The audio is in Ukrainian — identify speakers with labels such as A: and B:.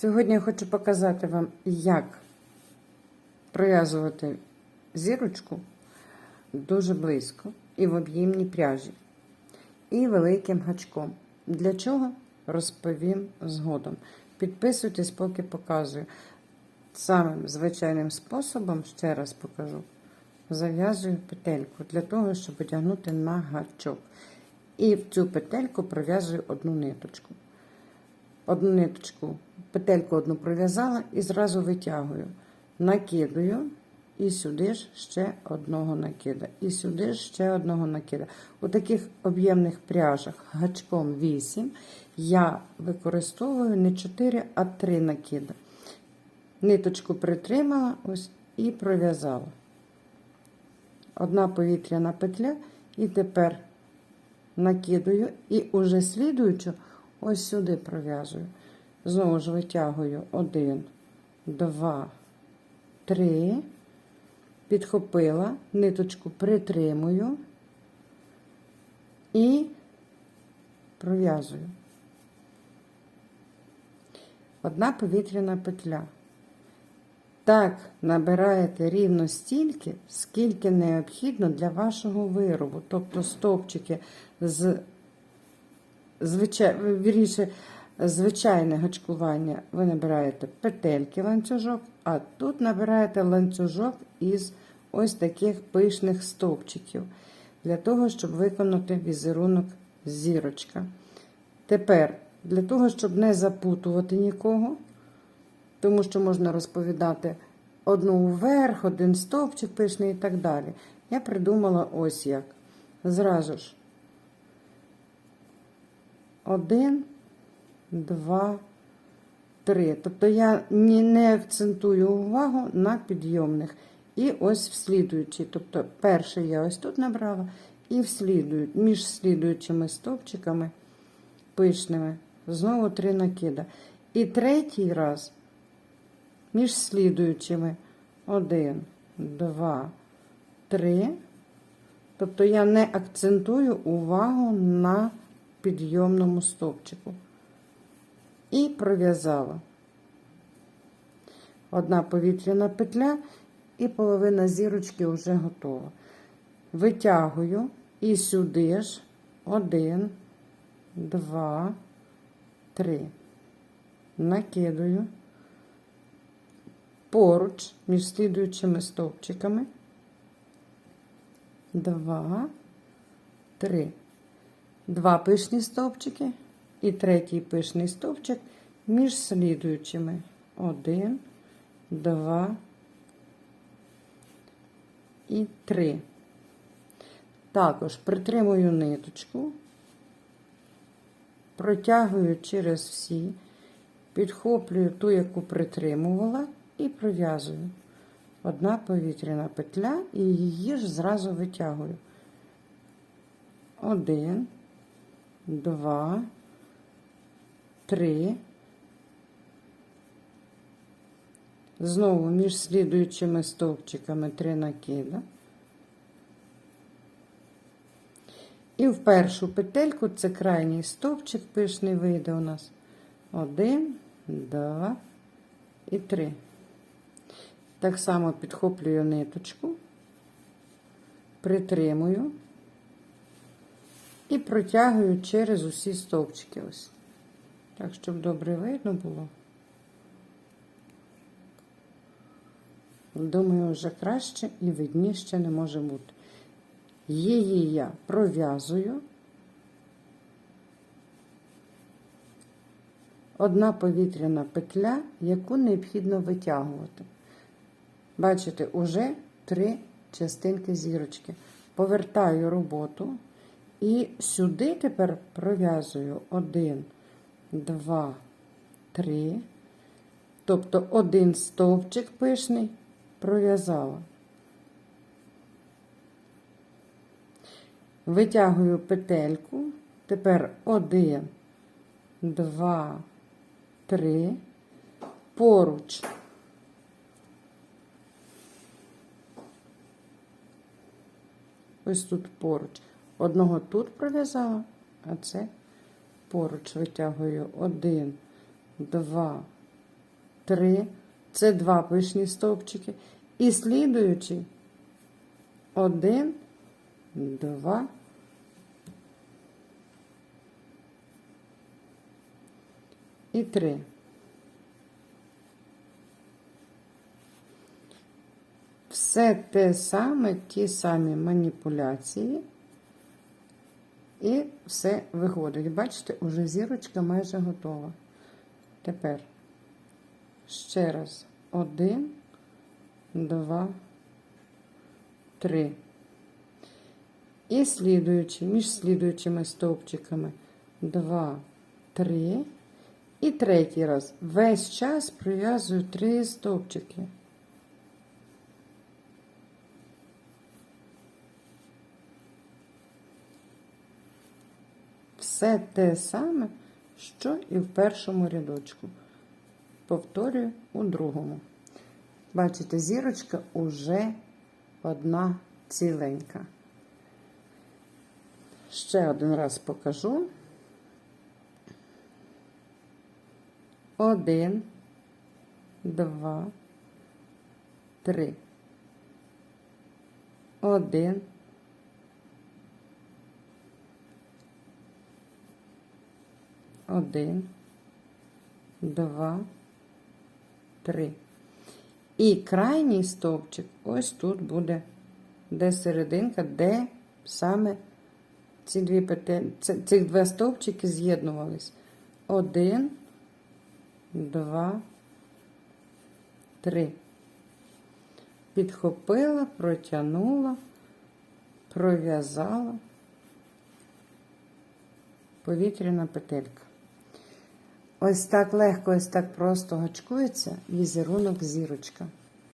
A: Сьогодні я хочу показати вам, як пров'язувати зірочку дуже близько і в об'ємній пряжі, і великим гачком. Для чого розповім згодом. Підписуйтесь, поки показую. Самим звичайним способом, ще раз покажу, зав'язую петельку для того, щоб одягнути на гачок. І в цю петельку пров'язую одну ниточку. Одну ниточку, петельку одну пров'язала і зразу витягую. Накидаю і сюди ж ще одного накида. І сюди ж ще одного накида. У таких об'ємних пряжах гачком 8 я використовую не 4, а 3 накида. Ниточку притримала ось і пров'язала. Одна повітряна петля, і тепер накидаю і уже слідуючу ось сюди пров'язую. Знову ж витягую 1, 2, 3, підхопила, ниточку притримую і пров'язую. Одна повітряна петля. Так набираєте рівно стільки, скільки необхідно для вашого виробу. Тобто стовпчики з звичай, вірніше, звичайне гачкування ви набираєте петельки ланцюжок, а тут набираєте ланцюжок із ось таких пишних стовпчиків, для того, щоб виконати візерунок зірочка. Тепер, для того, щоб не запутувати нікого, тому що можна розповідати одну вверх, один стовпчик пишний і так далі. Я придумала ось як. Зразу ж. Один, два, три. Тобто я не акцентую увагу на підйомних. І ось вслідуючий. Тобто, перший я ось тут набрала, і вслідують, між слідуючими стовпчиками пишними. Знову три накида. І третій раз між слідуючими один, два, три. Тобто я не акцентую увагу на підйомному стовпчику. І пров'язала. Одна повітряна петля, і половина зірочки вже готова. Витягую і сюди ж один, два, три. Накидаю поруч між слідуючими стовпчиками. Два, три. Два пишні стовпчики і третій пишний стовпчик між слідуючими. Один, два і три. Також притримую ниточку, протягую через всі, підхоплюю ту, яку притримувала, і пров'язую. Одна повітряна петля і її ж зразу витягую. Один, два, три. Знову між слідуючими стовпчиками три накида. І в першу петельку це крайній стовпчик пишний вийде у нас. Один, два і три. Так само підхоплюю ниточку, притримую і протягую через усі стовпчики. Ось. Так, щоб добре видно було. Думаю, вже краще і видніше не може бути. Її я пров'язую. Одна повітряна петля, яку необхідно витягувати. Бачите, уже три частинки зірочки. Повертаю роботу і сюди тепер пров'язую один, два, три. Тобто один стовпчик пишний пров'язала. Витягую петельку. Тепер один, два, три. Поруч. Ось тут поруч. Одного тут пров'язала, а це поруч витягую один, два, три. Це два пишні стовпчики. І слідуючий один, два. І три. Все те саме, ті самі маніпуляції. І все виходить. Бачите, уже зірочка майже готова. Тепер ще раз. Один, два, три. І слідуючи, між слідуючими стовпчиками. Два, три. І третій раз. Весь час прив'язую три стовпчики. Все те саме, що і в першому рядочку. Повторюю у другому. Бачите, зірочка уже одна ціленька. Ще один раз покажу. Один, два, три. Один. Один, два, три. І крайній стовпчик ось тут буде, де серединка, де саме ці дві петель, ці, ці два стовпчики з'єднувались. Один, два, три. Підхопила, протягнула, пров'язала повітряна петелька. Ось так легко, ось так просто гачкується візерунок зірочка.